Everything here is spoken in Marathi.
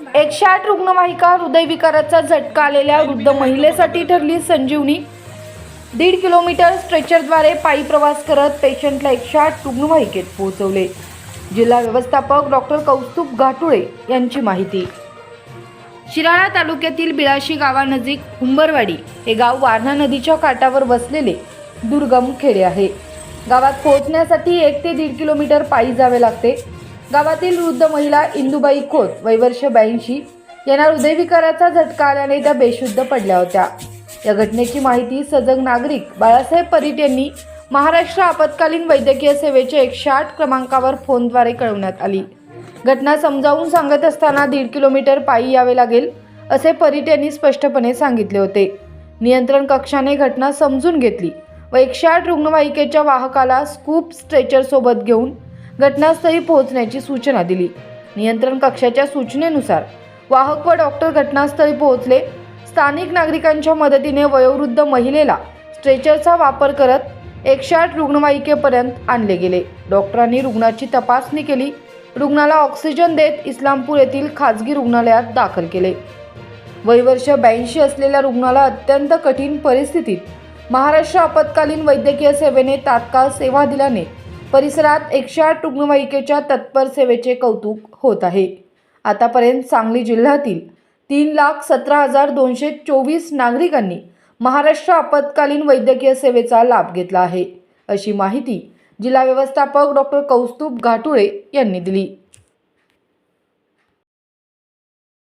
एकशे आठ रुग्णवाहिका हृदयविकाराचा झटका आलेल्या वृद्ध महिलेसाठी ठरली संजीवनी. दीड किलोमीटर स्ट्रेचरद्वारे पायी प्रवास करत पेशंटला एकशे आठ रुग्णवाहिकेत पोहोचवले. जिल्हा व्यवस्थापक डॉक्टर कौस्तुभ घाटुळे यांची माहिती. शिराळा तालुक्यातील बिळाशी गावानजीक हुंबरवाडी हे गाव वारणा नदीच्या काठावर वसलेले दुर्गम खेडे आहे. गावात पोहोचण्यासाठी एक ते दीड किलोमीटर पायी जावे लागते. गावातील वृद्ध महिला इंदुबाई खोत वैवर्ष ब्याऐंशी यांना हृदयविकाराचा झटका आल्याने त्या बेशुद्ध पडल्या होत्या. या घटनेची माहिती सजग नागरिक बाळासाहेब परीट यांनी महाराष्ट्र आपत्कालीन वैद्यकीय सेवेच्या एकशे आठ क्रमांकावर फोनद्वारे कळवण्यात आली. घटना समजावून सांगत असताना दीड किलोमीटर पायी यावे लागेल असे परीट यांनी स्पष्टपणे सांगितले होते. नियंत्रण कक्षाने घटना समजून घेतली व एकशे आठ रुग्णवाहिकेच्या वाहकाला स्कूप स्ट्रेचरसोबत घेऊन घटनास्थळी पोहोचण्याची सूचना दिली. नियंत्रण कक्षाच्या सूचनेनुसार वाहक व डॉक्टर घटनास्थळी पोहोचले. स्थानिक नागरिकांच्या मदतीने वयोवृद्ध महिलेला स्ट्रेचरचा वापर करत एकशे आठ रुग्णवाहिकेपर्यंत आणले गेले. डॉक्टरांनी रुग्णाची तपासणी केली. रुग्णाला ऑक्सिजन देत इस्लामपूर येथील खाजगी रुग्णालयात दाखल केले. वयवर्ष ब्याऐंशी असलेल्या रुग्णाला अत्यंत कठीण परिस्थितीत महाराष्ट्र आपत्कालीन वैद्यकीय सेवेने तात्काळ सेवा दिल्याने परिसरात एकशे आठ रुग्णवाहिकेच्या तत्पर सेवेचे कौतुक होत आहे. आतापर्यंत सांगली जिल्ह्यातील तीन लाख सतरा हजार दोनशे चोवीस नागरिकांनी महाराष्ट्र आपत्कालीन वैद्यकीय सेवेचा लाभ घेतला आहे अशी माहिती जिल्हा व्यवस्थापक डॉक्टर कौस्तुभ घाटुळे यांनी दिली.